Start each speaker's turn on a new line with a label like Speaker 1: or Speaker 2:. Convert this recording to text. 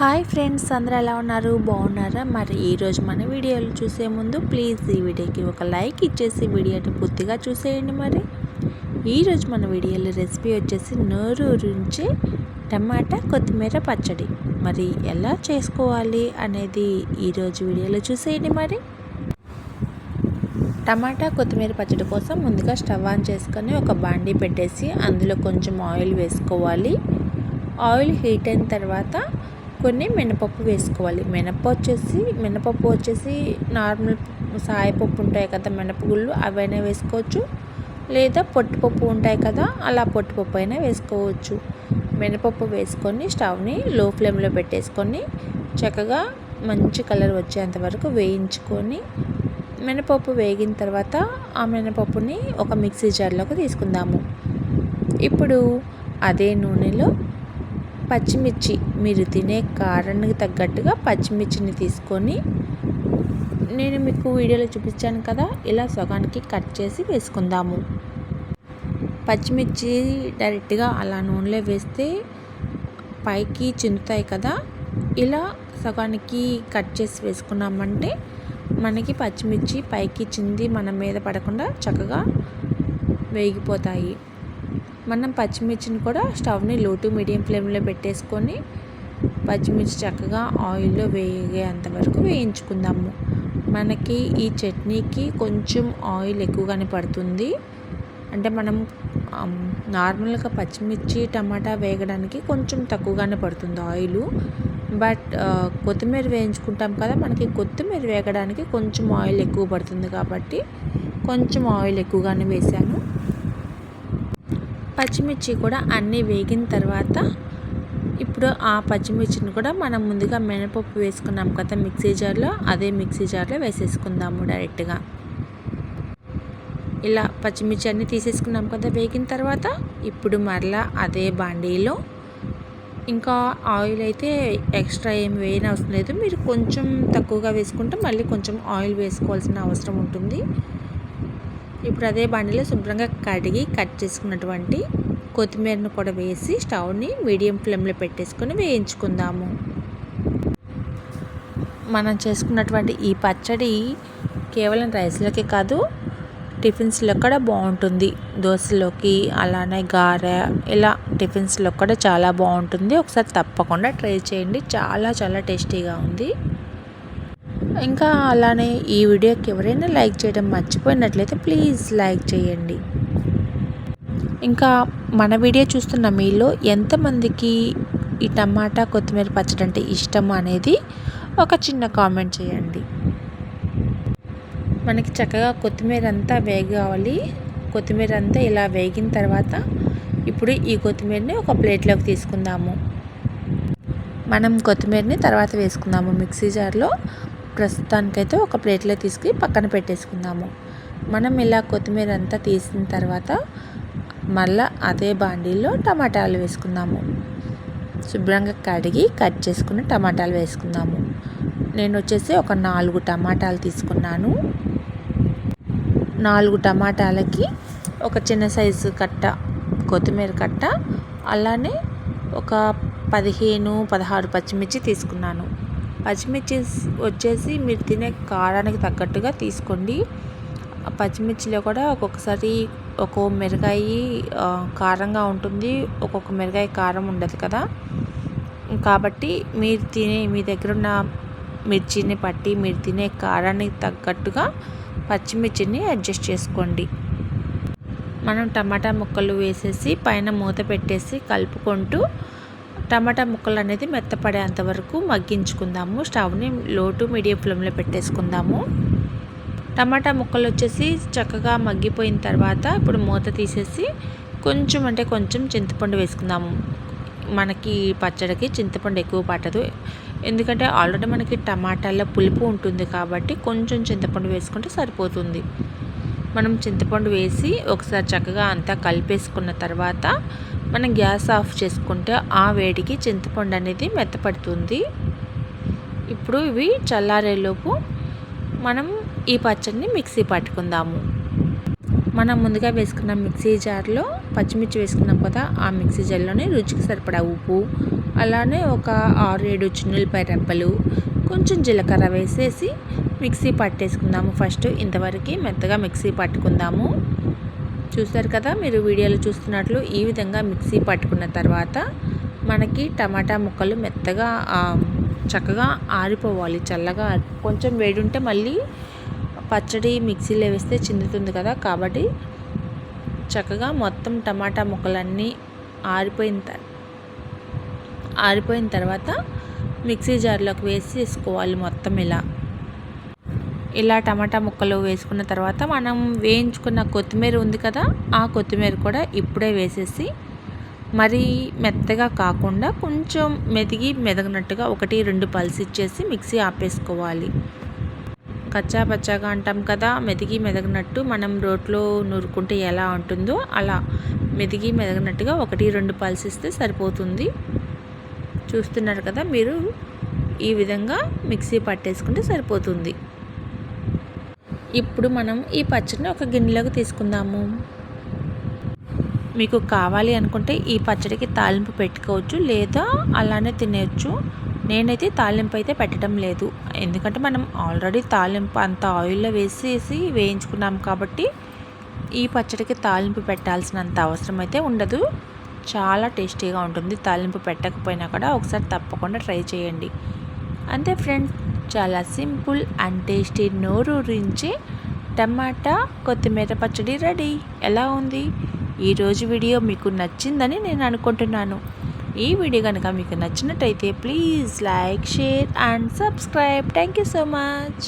Speaker 1: Hi friends అందరూ ఎలా ఉన్నారు? బాగున్నారా? మరి ఈరోజు మన వీడియోలు చూసే ముందు ప్లీజ్ ఈ వీడియోకి ఒక లైక్ ఇచ్చేసి వీడియోని పూర్తిగా చూసేయండి మరి. ఈరోజు మన వీడియోలో రెసిపీ వచ్చేసి నోరు నుంచి టమాటా కొత్తిమీర పచ్చడి. మరి ఎలా చేసుకోవాలి అనేది ఈరోజు వీడియోలో చూసేయండి మరి. టమాటా కొత్తిమీర పచ్చడి కోసం ముందుగా స్టవ్ ఆన్ చేసుకొని ఒక బాండీ పెట్టేసి అందులో కొంచెం ఆయిల్ వేసుకోవాలి. ఆయిల్ హీట్ అయిన తర్వాత కొన్ని మినపప్పు వేసుకోవాలి. మినప వచ్చేసి మినపప్పు వచ్చేసి నార్మల్ సాయపప్పు ఉంటాయి కదా మినపగుళ్ళు అవైనా వేసుకోవచ్చు. లేదా పొట్టుపప్పు ఉంటాయి కదా అలా పొట్టుపప్పు అయినా వేసుకోవచ్చు. మినపప్పు వేసుకొని స్టవ్ని లో ఫ్లేమ్లో పెట్టేసుకొని చక్కగా మంచి కలర్ వచ్చేంత వరకు వేయించుకొని మినపప్పు వేగిన తర్వాత ఆ మినపప్పుని ఒక మిక్సీ జార్లోకి తీసుకుందాము. ఇప్పుడు అదే నూనెలో పచ్చిమిర్చి. మీరు తినే కారానికి తగ్గట్టుగా పచ్చిమిర్చిని తీసుకొని నేను మీకు వీడియోలో చూపించాను కదా ఇలా సగానికి కట్ చేసి వేసుకుందాము. పచ్చిమిర్చి డైరెక్ట్గా అలా నూనెలో వేస్తే పైకి చిందుతాయి కదా ఇలా సగానికి కట్ చేసి వేసుకున్నామంటే మనకి పచ్చిమిర్చి పైకి చింది మన మీద పడకుండా చక్కగా వేగిపోతాయి. మనం పచ్చిమిర్చిని కూడా స్టవ్ని లో టు మీడియం ఫ్లేమ్లో పెట్టేసుకొని పచ్చిమిర్చి చక్కగా ఆయిల్లో వేగేంత వరకు వేయించుకుందాము. మనకి ఈ చట్నీకి కొంచెం ఆయిల్ ఎక్కువగానే పడుతుంది. అంటే మనం నార్మల్గా పచ్చిమిర్చి టమాటా వేగడానికి కొంచెం తక్కువగానే పడుతుంది ఆయిల్. బట్ కొత్తిమీర వేయించుకుంటాం కదా మనకి కొత్తిమీర వేగడానికి కొంచెం ఆయిల్ ఎక్కువ పడుతుంది కాబట్టి కొంచెం ఆయిల్ ఎక్కువగానే వేసాను. పచ్చిమిర్చి కూడా అన్నీ వేగిన తర్వాత ఇప్పుడు ఆ పచ్చిమిర్చిని కూడా మనం ముందుగా మినపప్పు వేసుకున్నాం కదా మిక్సీ జార్లో అదే మిక్సీ జార్లో వేసేసుకుందాము డైరెక్ట్గా. ఇలా పచ్చిమిర్చి అన్నీ తీసేసుకున్నాం కదా వేగిన తర్వాత ఇప్పుడు మరలా అదే బాండీలో. ఇంకా ఆయిల్ అయితే ఎక్స్ట్రా ఏం వేయని అవసరం లేదు మీరు కొంచెం తక్కువగా వేసుకుంటే మళ్ళీ కొంచెం ఆయిల్ వేసుకోవాల్సిన అవసరం ఉంటుంది. ఇప్పుడు అదే బండిలో శుభ్రంగా కడిగి కట్ చేసుకున్నటువంటి కొత్తిమీరను కూడా వేసి స్టవ్ని మీడియం ఫ్లేమ్లో పెట్టేసుకొని వేయించుకుందాము. మనం చేసుకున్నటువంటి ఈ పచ్చడి కేవలం రైస్లోకి కాదు టిఫిన్స్లో కూడా బాగుంటుంది. దోశలోకి అలానే గారె ఇలా టిఫిన్స్లో కూడా చాలా బాగుంటుంది. ఒకసారి తప్పకుండా ట్రై చేయండి. చాలా చాలా టేస్టీగా ఉంది. ఇంకా అలానే ఈ వీడియోకి ఎవరైనా లైక్ చేయడం మర్చిపోయినట్లయితే ప్లీజ్ లైక్ చేయండి. ఇంకా మన వీడియో చూస్తున్న మీలో ఎంతమందికి ఈ టమాటా కొత్తిమీర పచ్చడి అంటే ఇష్టం అనేది ఒక చిన్న కామెంట్ చేయండి. మనకి చక్కగా కొత్తిమీర అంతా వేగాలి కొత్తిమీర అంతా ఇలా వేగిన తర్వాత ఇప్పుడు ఈ కొత్తిమీరని ఒక ప్లేట్లోకి తీసుకుందాము. మనం కొత్తిమీరని తర్వాత వేసుకుందాము మిక్సీ జార్లో. ప్రస్తుతానికైతే ఒక ప్లేట్లో తీసుకుని పక్కన పెట్టేసుకుందాము. మనం ఇలా కొత్తిమీర అంతా తీసిన తర్వాత మళ్ళీ అదే బాండీలో టమాటాలు వేసుకుందాము. శుభ్రంగా కడిగి కట్ చేసుకుని టమాటాలు వేసుకుందాము. నేను వచ్చేసి ఒక నాలుగు టమాటాలు తీసుకున్నాను. నాలుగు టమాటాలకి ఒక చిన్న సైజు కట్ట కొత్తిమీర కట్ట అలానే ఒక పదిహేను పదహారు పచ్చిమిర్చి తీసుకున్నాను. పచ్చిమిర్చి వచ్చేసి మీరు తినే కారానికి తగ్గట్టుగా తీసుకోండి. పచ్చిమిర్చిలో కూడా ఒక్కొక్కసారి ఒక్కో మిరకాయ కారంగా ఉంటుంది. ఒక్కొక్క మిరకాయ కారం ఉండదు కదా. కాబట్టి మీరు తినే మీ దగ్గర ఉన్న మిర్చిని పట్టి మీరు తినే కారానికి తగ్గట్టుగా పచ్చిమిర్చిని అడ్జస్ట్ చేసుకోండి. మనం టమాటా ముక్కలు వేసేసి పైన మూత పెట్టేసి కలుపుకుంటూ టమాటా ముక్కలు అనేది మెత్తపడేంత వరకు మగ్గించుకుందాము. స్టవ్ని లో టు మీడియం ఫ్లేమ్లో పెట్టేసుకుందాము. టమాటా ముక్కలు వచ్చేసి చక్కగా మగ్గిపోయిన తర్వాత ఇప్పుడు మూత తీసేసి కొంచెం అంటే కొంచెం చింతపండు వేసుకుందాము. మనకి పచ్చడికి చింతపండు ఎక్కువ పట్టదు. ఎందుకంటే ఆల్రెడీ మనకి టమాటాల్లో పులుపు ఉంటుంది కాబట్టి కొంచెం చింతపండు వేసుకుంటే సరిపోతుంది. మనం చింతపండు వేసి ఒకసారి చక్కగా అంతా కలిపేసుకున్న తర్వాత మనం గ్యాస్ ఆఫ్ చేసుకుంటే ఆ వేడికి చింతపండు అనేది మెత్తపడుతుంది. ఇప్పుడు ఇవి చల్లారేలోపు మనం ఈ పచ్చడిని మిక్సీ పట్టుకుందాము. మనం ముందుగా వేసుకున్న మిక్సీ జార్లో పచ్చిమిర్చి వేసుకున్నాం కదా ఆ మిక్సీ జార్లోనే రుచికి సరిపడా ఉప్పు అలానే ఒక ఆరు ఏడు చిన్నులపై రెబ్బలు కొంచెం జీలకర్ర వేసేసి మిక్సీ పట్టేసుకుందాము. ఫస్ట్ ఇంతవరకు మెత్తగా మిక్సీ పట్టుకుందాము. చూస్తారు కదా మీరు వీడియోలో చూస్తున్నట్లు ఈ విధంగా మిక్సీ పట్టుకున్న తర్వాత మనకి టమాటా ముక్కలు మెత్తగా చక్కగా ఆరిపోవాలి చల్లగా కొంచెం వేడి ఉంటే మళ్ళీ పచ్చడి మిక్సీలో వేస్తే చిందుతుంది కదా కాబట్టి చక్కగా మొత్తం టమాటా ముక్కలన్నీ ఆరిపోయిన త- ఆరిపోయిన తర్వాత మిక్సీ జార్లోకి వేసి వేసుకోవాలి మొత్తం ఇలా. ఇలా టమాటా ముక్కలు వేసుకున్న తర్వాత మనం వేయించుకున్న కొత్తిమీర ఉంది కదా ఆ కొత్తిమీర కూడా ఇప్పుడే వేసేసి మరీ మెత్తగా కాకుండా కొంచెం మెదిగి మెదగినట్టుగా ఒకటి రెండు పల్స్ ఇచ్చేసి మిక్సీ ఆపేసుకోవాలి. కచ్చా పచ్చాగా అంటాం కదా మెదిగి మెదగినట్టు మనం రోట్లో నూరుకుంటే ఎలా ఉంటుందో అలా మెదిగి మెదగినట్టుగా ఒకటి రెండు పల్స్ ఇస్తే సరిపోతుంది. చూస్తున్నారు కదా మీరు ఈ విధంగా మిక్సీ పట్టేసుకుంటే సరిపోతుంది. ఇప్పుడు మనం ఈ పచ్చడిని ఒక గిన్నెలోకి తీసుకుందాము. మీకు కావాలి అనుకుంటే ఈ పచ్చడికి తాలింపు పెట్టుకోవచ్చు లేదా అలానే తినేయచ్చు. నేనైతే తాలింపు అయితే పెట్టడం లేదు. ఎందుకంటే మనం ఆల్రెడీ తాలింపు అంత ఆయిల్లో వేసేసి వేయించుకున్నాం కాబట్టి ఈ పచ్చడికి తాలింపు పెట్టాల్సినంత అవసరం అయితే ఉండదు. చాలా టేస్టీగా ఉంటుంది. తాలింపు పెట్టకపోయినా కూడా ఒకసారి తప్పకుండా ట్రై చేయండి. అంతే ఫ్రెండ్స్ చాలా సింపుల్ అండ్ టేస్టీ నోరూరించే టమాటా కొత్తిమీర పచ్చడి రెడీ. ఎలా ఉంది? ఈరోజు వీడియో మీకు నచ్చిందని నేను అనుకుంటున్నాను. ఈ వీడియో కనుక మీకు నచ్చినట్టయితే please like share and subscribe. Thank you so much.